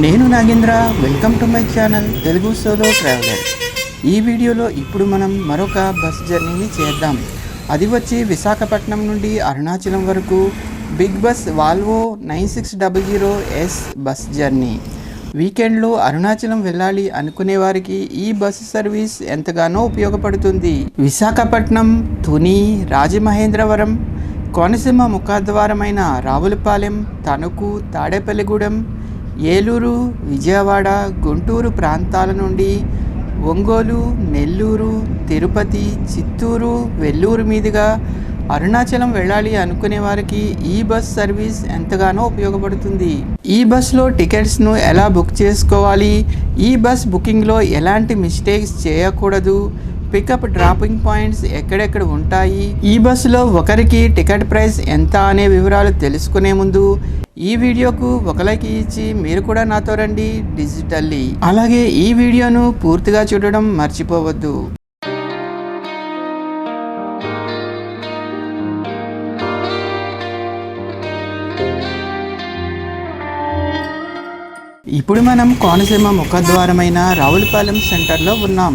నేను Nagendra welcome to my channel Telugu solo traveller. ఈ వీడియోలో ఇప్పుడు మనం మరొక బస్ జర్నీని చేద్దాం. అది వచ్చి విశాఖపట్నం నుండి అరుణాచలం వరకు big bus Volvo nine six double zero S bus journey. వీకెండ్లో అరుణాచలం వెళ్ళాలి అనుకునే వారికి ఈ బస్సు సర్వీస్ ఎంతగానో ఉపయోగపడుతుంది. విశాఖపట్నం తుని రాజమహేంద్రవరం కోనసీమ ముఖద్వారమైన రావులపాలెం తణుకు తాడేపల్లిగూడెం ఏలూరు విజయవాడ గుంటూరు ప్రాంతాల నుండి ఒంగోలు నెల్లూరు తిరుపతి చిత్తూరు వెల్లూరు మీదుగా అరుణాచలం వెళ్ళాలి అనుకునే వారికి ఈ బస్ సర్వీస్ ఎంతగానో ఉపయోగపడుతుంది. ఈ బస్లో టికెట్స్ను ఎలా బుక్ చేసుకోవాలి? ఈ బస్ బుకింగ్లో ఎలాంటి మిస్టేక్స్ చేయకూడదు? పికప్ డ్రాపింగ్ పాయింట్స్ ఎక్కడెక్కడ ఉంటాయి? ఈ బస్సులో ఒకరికి టికెట్ ప్రైస్ ఎంత అనే వివరాలు తెలుసుకునే ముందు ఈ వీడియోకు ఒక లైక్ ఇచ్చి మీరు కూడా నాతో రండి డిజిటల్లీ. అలాగే ఈ వీడియోను పూర్తిగా చూడడం మర్చిపోవద్దు. ఇప్పుడు మనం కోనసీమ ముఖద్వారమైన రావులపాలెం సెంటర్లో ఉన్నాం.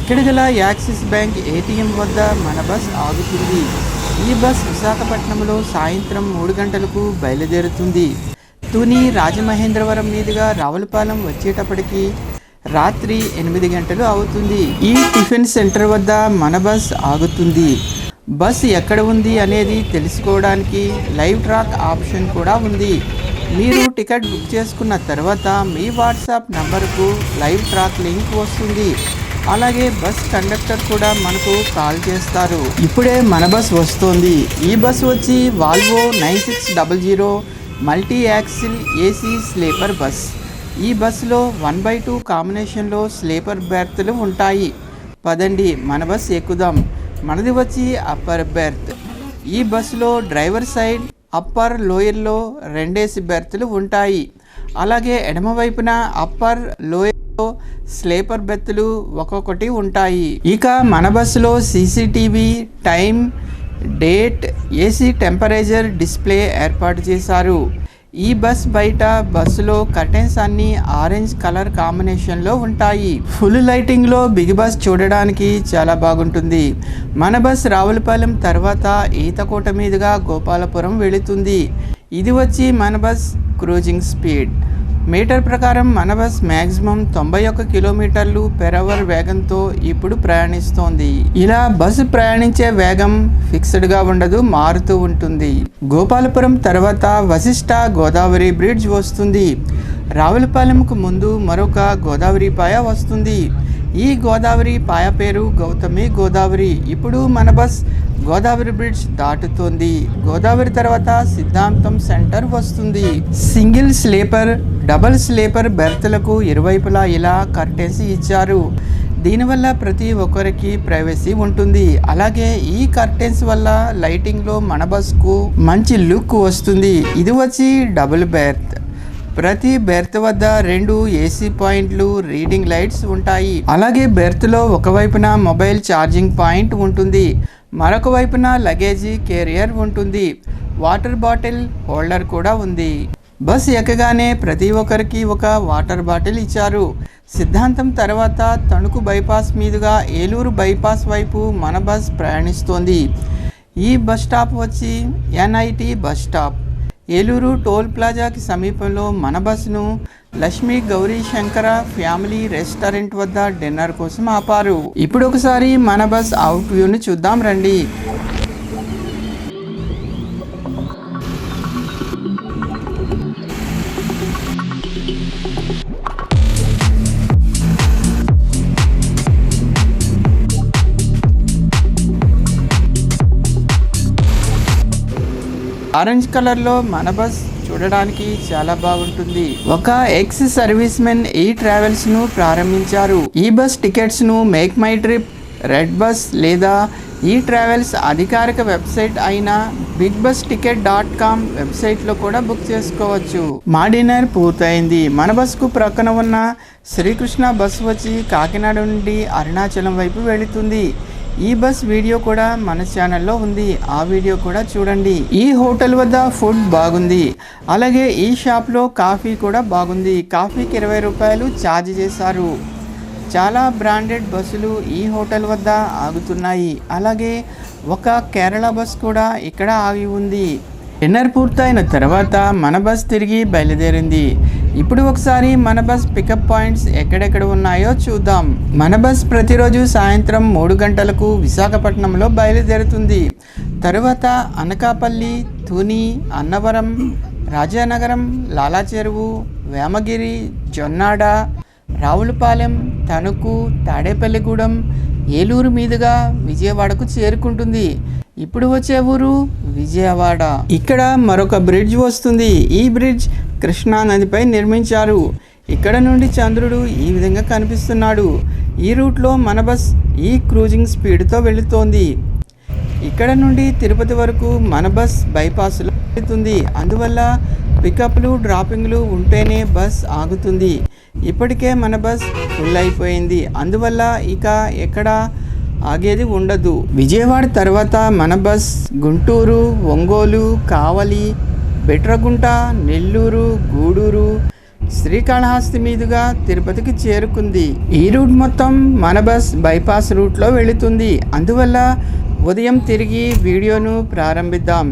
ఇక్కడ గల యాక్సిస్ బ్యాంక్ ఏటీఎం వద్ద మన బస్ ఆగుతుంది. ఈ బస్ విశాఖపట్నంలో సాయంత్రం మూడు గంటలకు బయలుదేరుతుంది. తుని రాజమహేంద్రవరం మీదుగా రావులపాలెం వచ్చేటప్పటికి రాత్రి ఎనిమిది గంటలు అవుతుంది. ఈ టిఫిన్ సెంటర్ వద్ద మన బస్ ఆగుతుంది. బస్ ఎక్కడ ఉంది అనేది తెలుసుకోవడానికి లైవ్ ట్రాక్ ఆప్షన్ కూడా ఉంది. మీరు టికెట్ బుక్ చేసుకున్న తర్వాత మీ వాట్సాప్ నంబర్కు లైవ్ ట్రాక్ లింక్ వస్తుంది. అలాగే బస్ కండక్టర్ కూడా మనకు కాల్ చేస్తారు. ఇప్పుడే మన బస్ వస్తుంది. ఈ బస్ వచ్చి Volvo nine six double zero multi axle AC sleeper bus. ఈ బస్సులో వన్ బై టూ కాంబినేషన్లో స్లీపర్ బెర్త్లు ఉంటాయి. పదండి మన బస్ ఎక్కుదాం. మనది వచ్చి అప్పర్ బెర్త్. ఈ బస్సులో డ్రైవర్ సైడ్ అప్పర్ లోయర్లో రెండేసి బెర్త్లు ఉంటాయి. అలాగే ఎడమవైపున అప్పర్ లోయర్ స్లీపర్ బెత్తులు ఒక్కొక్కటి ఉంటాయి. ఇక మన బస్సులో CCTV time date AC temperature display ఏర్పాటు చేశారు. ఈ బస్ బయట బస్సులో కర్టెన్స్ అన్ని ఆరెంజ్ కలర్ కాంబినేషన్లో ఉంటాయి. ఫుల్ లైటింగ్లో బిగ్ బస్ చూడడానికి చాలా బాగుంటుంది. మన బస్ రావులపాలెం తర్వాత ఈతకోట మీదుగా గోపాలపురం వెళుతుంది. ఇది వచ్చి మన బస్ క్రూజింగ్ స్పీడ్. మీటర్ ప్రకారం మన బస్ మ్యాక్సిమం తొంభై ఒక్క కిలోమీటర్లు పెర్ అవర్ వేగంతో ఇప్పుడు ప్రయాణిస్తోంది. ఇలా బస్సు ప్రయాణించే వేగం ఫిక్స్డ్గా ఉండదు మారుతూ ఉంటుంది. గోపాలపురం తర్వాత వశిష్ట గోదావరి బ్రిడ్జ్ వస్తుంది. రావులపాలెంకు ముందు మరొక గోదావరి పాయ వస్తుంది. ఈ గోదావరి పాయ పేరు గౌతమి గోదావరి. ఇప్పుడు మన బస్ గోదావరి బ్రిడ్జ్ దాటుతోంది. గోదావరి తర్వాత సిద్ధాంతం సెంటర్ వస్తుంది. సింగిల్ స్లీపర్ డబల్ స్లీపర్ బెర్త్లకు ఇరువైపులా ఇలా కర్టెన్స్ ఇచ్చారు. దీనివల్ల ప్రతి ఒక్కరికి ప్రైవసీ ఉంటుంది. అలాగే ఈ కర్టెన్స్ వల్ల లైటింగ్లో మన బస్కు మంచి లుక్ వస్తుంది. ఇది వచ్చి డబుల్ బెర్త్. ప్రతి బెర్త్ వద్ద రెండు ఏసీ పాయింట్లు రీడింగ్ లైట్స్ ఉంటాయి. అలాగే బెర్త్లో ఒకవైపున మొబైల్ ఛార్జింగ్ పాయింట్ ఉంటుంది. మరొక వైపున లగేజీ కెరియర్ ఉంటుంది. వాటర్ బాటిల్ హోల్డర్ కూడా ఉంది. బస్ ఎక్కగానే ప్రతి ఒక్కరికి ఒక వాటర్ బాటిల్ ఇచ్చారు. సిద్ధాంతం తర్వాత తణుకు బైపాస్ మీదుగా ఏలూరు బైపాస్ వైపు మన బస్ ప్రయాణిస్తోంది. ఈ బస్ స్టాప్ వచ్చి NIT bus stop. Eluru toll ప్లాజాకి సమీపంలో మన బస్సును లక్ష్మీ గౌరీ శంకర ఫ్యామిలీ రెస్టారెంట్ వద్ద డిన్నర్ కోసం ఆపారు. ఇప్పుడు ఒకసారి మన బస్ అవుట్ వ్యూని చూద్దాం రండి. ఆరెంజ్ కలర్లో మన బస్ చూడడానికి చాలా బాగుంటుంది. ఒక ఎక్స్ సర్వీస్ మెన్ ఈ ట్రావెల్స్ను ప్రారంభించారు. ఈ bus టికెట్స్ను make my trip red bus లేదా ఈ ట్రావెల్స్ అధికారిక వెబ్సైట్ అయిన big bus ticket dot com వెబ్సైట్లో కూడా బుక్ చేసుకోవచ్చు. మా డిన్నర్ పూర్తయింది. మన బస్కు ప్రక్కన ఉన్న శ్రీకృష్ణ బస్ వచ్చి కాకినాడ నుండి అరుణాచలం వైపు వెళుతుంది. ఈ బస్ వీడియో కూడా మన ఛానల్లో ఉంది. ఆ వీడియో కూడా చూడండి. ఈ హోటల్ వద్ద ఫుడ్ బాగుంది. అలాగే ఈ షాప్లో కాఫీ కూడా బాగుంది. కాఫీకి ఇరవై రూపాయలు ఛార్జ్ చేశారు. చాలా బ్రాండెడ్ బస్సులు ఈ హోటల్ వద్ద ఆగుతున్నాయి. అలాగే ఒక కేరళ బస్ కూడా ఇక్కడ ఆగి ఉంది. డిన్నర్ పూర్తయిన తర్వాత మన బస్ తిరిగి బయలుదేరింది. ఇప్పుడు ఒకసారి మన బస్ పికప్ పాయింట్స్ ఎక్కడెక్కడ ఉన్నాయో చూద్దాం. మన బస్ ప్రతిరోజు సాయంత్రం మూడు గంటలకు విశాఖపట్నంలో బయలుదేరుతుంది. తరువాత అనకాపల్లి తుని అన్నవరం రాజానగరం లాలాచెరువు వేమగిరి జొన్నాడ రావులపాలెం తణుకు తాడేపల్లిగూడెం ఏలూరు మీదుగా విజయవాడకు చేరుకుంటుంది. ఇప్పుడు వచ్చే ఊరు విజయవాడ. ఇక్కడ మరొక బ్రిడ్జ్ వస్తుంది. ఈ బ్రిడ్జ్ కృష్ణా నదిపై నిర్మించారు. ఇక్కడ నుండి చంద్రుడు ఈ విధంగా కనిపిస్తున్నాడు. ఈ రూట్లో మన బస్ ఈ క్రూజింగ్ స్పీడ్తో వెళుతోంది. ఇక్కడ నుండి తిరుపతి వరకు మన బస్ బైపాస్లో వెళుతుంది. అందువల్ల పికప్లు డ్రాపింగ్లు ఉంటేనే బస్ ఆగుతుంది. ఇప్పటికే మన బస్ ఫుల్ అయిపోయింది. అందువల్ల ఇక ఎక్కడ ఆగేది ఉండదు. విజయవాడ తర్వాత మన బస్ గుంటూరు ఒంగోలు కావలి బిట్రగుంట నెల్లూరు గూడూరు శ్రీకాళహస్తి మీదుగా తిరుపతికి చేరుకుంది. ఈ రూట్ మొత్తం మన బస్ బైపాస్ రూట్లో వెళుతుంది. అందువల్ల ఉదయం తిరిగి వీడియోను ప్రారంభిద్దాం.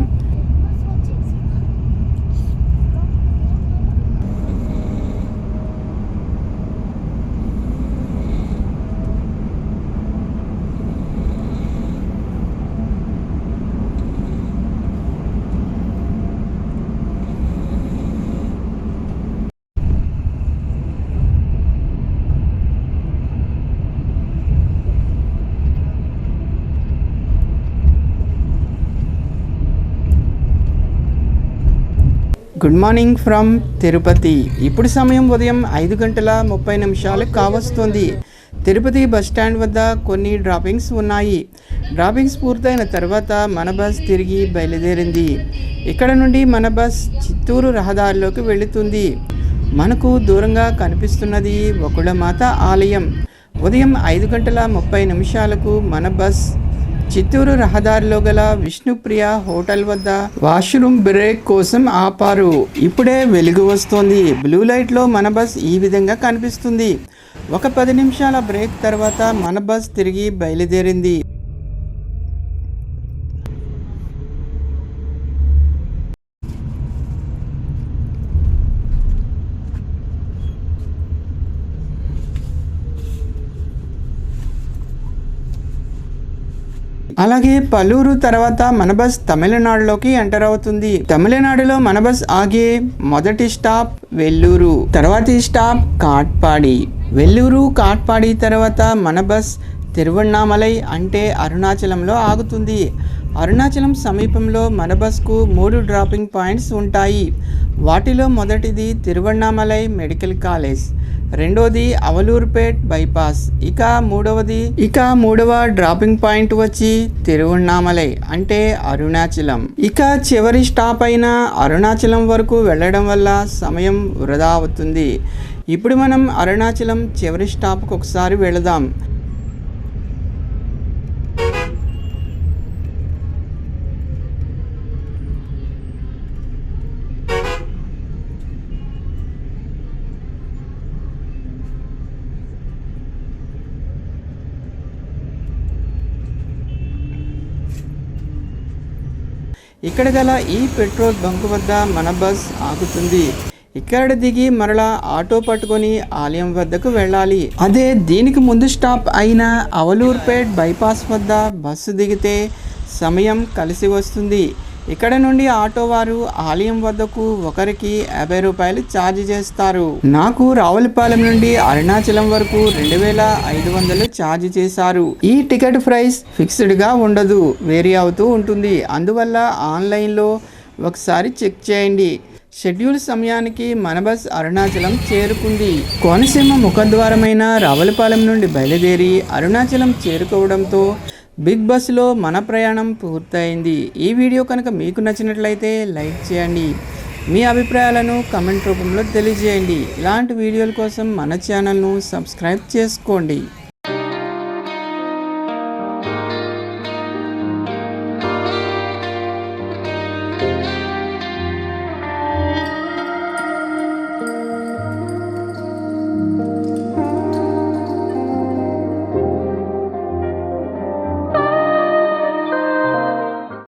గుడ్ మార్నింగ్ ఫ్రమ్ తిరుపతి ఇప్పుడు సమయం ఉదయం ఐదు గంటల ముప్పై నిమిషాలు కావస్తుంది. తిరుపతి బస్ స్టాండ్ వద్ద కొన్ని డ్రాపింగ్స్ ఉన్నాయి. డ్రాపింగ్స్ పూర్తయిన తర్వాత మన బస్ తిరిగి బయలుదేరింది. ఇక్కడ నుండి మన బస్ చిత్తూరు రహదారిలోకి వెళుతుంది. మనకు దూరంగా కనిపిస్తున్నది ఒకళ్ళమాత ఆలయం. ఉదయం ఐదు గంటల ముప్పై నిమిషాలకు మన బస్ చిత్తూరు రహదారిలో గల విష్ణుప్రియ హోటల్ వద్ద వాష్రూమ్ బ్రేక్ కోసం ఆపారు. ఇప్పుడే వెలుగు వస్తోంది. బ్లూ లైట్లో మన బస్ ఈ విధంగా కనిపిస్తుంది. ఒక పది నిమిషాల బ్రేక్ తర్వాత మన బస్ తిరిగి బయలుదేరింది. అలాగే పలూరు తర్వాత మన బస్ తమిళనాడులోకి ఎంటర్ అవుతుంది. తమిళనాడులో మన బస్ ఆగే మొదటి స్టాప్ వెల్లూరు తర్వాతి స్టాప్ కాట్పాడి. వెల్లూరు కాట్పాడి తర్వాత మన బస్ తిరువണ്ണామలై అంటే అరుణాచలంలో ఆగుతుంది. అరుణాచలం సమీపంలో మన బస్కు మూడు డ్రాపింగ్ పాయింట్స్ ఉంటాయి. వాటిలో మొదటిది తిరువణామలై మెడికల్ కాలేజ్ రెండోది అవలూరుపేట్ బైపాస్ ఇక మూడవది ఇక మూడవ డ్రాపింగ్ పాయింట్ వచ్చి తిరువన్నామలై అంటే అరుణాచలం. ఇక చివరి స్టాప్ అయిన అరుణాచలం వరకు వెళ్ళడం వల్ల సమయం వృధా అవుతుంది. ఇప్పుడు మనం అరుణాచలం చివరి స్టాప్కి ఒకసారి వెళదాం. ఇక్కడ గల ఈ పెట్రోల్ బంక్ వద్ద మన బస్ ఆగుతుంది. ఇక్కడ దిగి మరలా ఆటో పట్టుకొని ఆలయం వద్దకు వెళ్ళాలి. అదే దీనికి ముందు స్టాప్ అయిన అవలూర్పేట్ బైపాస్ వద్ద బస్సు దిగితే సమయం కలిసి వస్తుంది. ఇక్కడ నుండి ఆటో వారు ఆలయం వద్దకు ఒకరికి యాభై రూపాయలు ఛార్జ్ చేస్తారు. నాకు రావులపాలెం నుండి అరుణాచలం వరకు రెండు వేల ఐదు వందలు ఛార్జ్ చేశారు. ఈ టికెట్ ప్రైస్ ఫిక్స్డ్గా ఉండదు వేరీ అవుతూ ఉంటుంది. అందువల్ల ఆన్లైన్లో ఒకసారి చెక్ చేయండి. షెడ్యూల్ సమయానికి మన బస్ అరుణాచలం చేరుకుంది. కోనసీమ ముఖద్వారమైన రావులపాలెం నుండి బయలుదేరి అరుణాచలం చేరుకోవడంతో బిగ్ బస్లో మన ప్రయాణం పూర్తయింది. ఈ వీడియో కనుక మీకు నచ్చినట్లయితే లైక్ చేయండి. మీ అభిప్రాయాలను కమెంట్ రూపంలో తెలియజేయండి. ఇలాంటి వీడియోల కోసం మన ఛానల్ను సబ్స్క్రైబ్ చేసుకోండి.